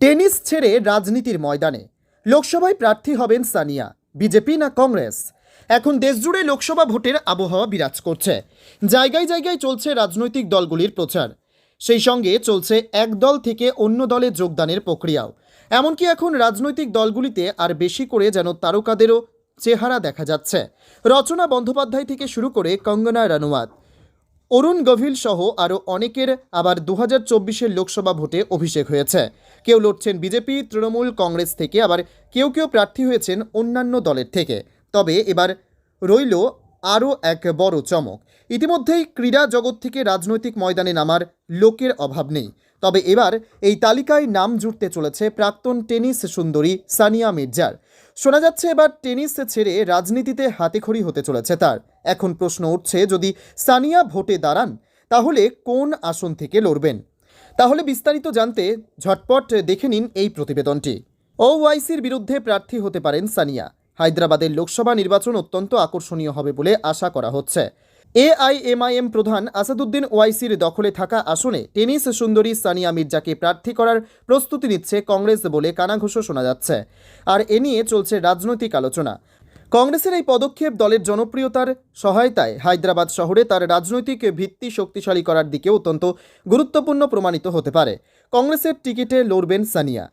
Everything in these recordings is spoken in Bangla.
টেনিস ছেড়ে রাজনীতির ময়দানে। লোকসভায় প্রার্থী হবেন সানিয়া, বিজেপি না কংগ্রেস? এখন দেশজুড়ে লোকসভা ভোটের আবহাওয়া বিরাজ করছে। জায়গায় জায়গায় চলছে রাজনৈতিক দলগুলির প্রচার। সেই সঙ্গে চলছে এক দল থেকে অন্য দলে যোগদানের প্রক্রিয়াও। এমনকি এখন রাজনৈতিক দলগুলিতে আর বেশি করে যেন তারকাদেরও চেহারা দেখা যাচ্ছে। রচনা বন্দ্যোপাধ্যায় থেকে শুরু করে কঙ্গনা রানুয়াত। অরুণ গভীল সহ আরও অনেকের আবার দু হাজার লোকসভা ভোটে অভিষেক হয়েছে। কেউ লড়ছেন বিজেপি, তৃণমূল, কংগ্রেস থেকে, আবার কেউ কেউ প্রার্থী হয়েছেন অন্যান্য দলের থেকে। তবে এবার রইল আরও এক বড় চমক। ইতিমধ্যেই ক্রীড়া জগৎ থেকে রাজনৈতিক ময়দানে নামার লোকের অভাব নেই। তবে এবার এই তালিকায় নাম জুড়তে চলেছে প্রাক্তন টেনিস সুন্দরী সানিয়া মির্জার। শোনা যাচ্ছে এবার টেনিস ছেড়ে রাজনীতিতে হাতেখড়ি হতে চলেছে তার। এখন প্রশ্ন উঠছে, যদি সানিয়া ভোটে দাঁড়ান, তাহলে কোন আসন থেকে লড়বেন? তাহলে বিস্তারিত জানতে ঝটপট দেখে নিন এই প্রতিবেদনটি। ওওয়াইসির বিরুদ্ধে প্রার্থী হতে পারেন সানিয়া। হায়দ্রাবাদের লোকসভা নির্বাচন অত্যন্ত আকর্ষণীয় হবে বলে আশা করা হচ্ছে। এআইএমআইএম প্রধান আসাদুদ্দিন ওয়াইসির দখলে থাকা আসনে টেনিস সুন্দরী সানিয়া মির্জাকে প্রার্থী করার প্রস্তুতি নিচ্ছে কংগ্রেস বলে কানাঘুষো শোনা যাচ্ছে। আর এ নিয়ে চলছে রাজনৈতিক আলোচনা। কংগ্রেসের এই পদক্ষেপ দলের জনপ্রিয়তার সহায়তায় হায়দ্রাবাদ শহরে তার রাজনৈতিক ভিত্তি শক্তিশালী করার দিকে অত্যন্ত গুরুত্বপূর্ণ প্রমাণিত হতে পারে। কংগ্রেসের টিকিটে লড়বেন সানিয়া।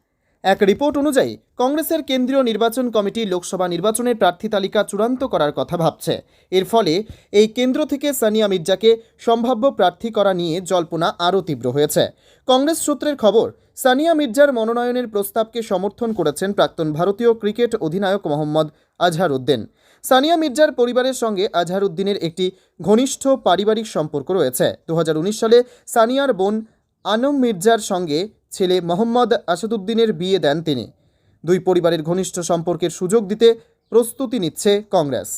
এক রিপোর্ট অনুযায়ী, কংগ্রেসের কেন্দ্রীয় নির্বাচন কমিটি লোকসভা নির্বাচনের প্রার্থী তালিকা চূড়ান্ত করার কথা ভাবছে। এর ফলে, এই কেন্দ্র থেকে সানিয়া মির্জাকে সম্ভাব্য প্রার্থী করা নিয়ে জল্পনা আরও তীব্র হয়েছে। কংগ্রেস সূত্রের খবর, সানিয়া মির্জার মনোনয়নের প্রস্তাবকে সমর্থন করেছেন প্রাক্তন ভারতীয় ক্রিকেট অধিনায়ক মোহাম্মদ আজহারউদ্দিন। সানিয়া মির্জার পরিবারের সঙ্গে আজহারউদ্দিনের একটি ঘনিষ্ঠ পারিবারিক সম্পর্ক রয়েছে। দু হাজার উনিশ সালে সানিয়ার বোন আনম মির্জার সঙ্গে ছেলে মোহাম্মদ আসাদুদ্দিনের বিয়ে দেন তিনি। দুই পরিবারের ঘনিষ্ঠ সম্পর্কের সুযোগ দিতে প্রস্তুতি নিচ্ছে কংগ্রেস।